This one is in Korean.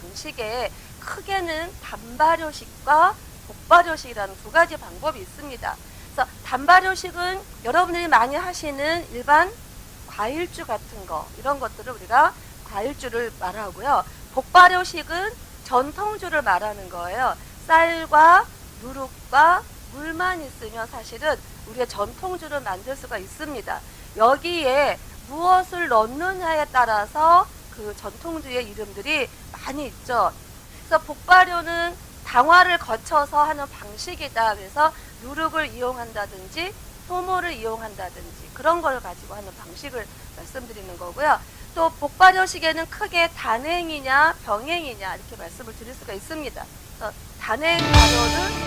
방식에 크게는 단발효식과 복발효식이라는 두 가지 방법이 있습니다. 그래서 단발효식은 여러분들이 많이 하시는 일반 과일주 같은 거 이런 것들을 우리가 과일주를 말하고요. 복발효식은 전통주를 말하는 거예요. 쌀과 누룩과 물만 있으면 사실은 우리가 전통주를 만들 수가 있습니다. 여기에 무엇을 넣느냐에 따라서 그 전통주의 이름들이 많이 있죠. 그래서 복발효는 당화를 거쳐서 하는 방식이다. 그래서 누룩을 이용한다든지 소모를 이용한다든지 그런 걸 가지고 하는 방식을 말씀드리는 거고요. 또 복발효식에는 크게 단행이냐 병행이냐 이렇게 말씀을 드릴 수가 있습니다. 단행 발효는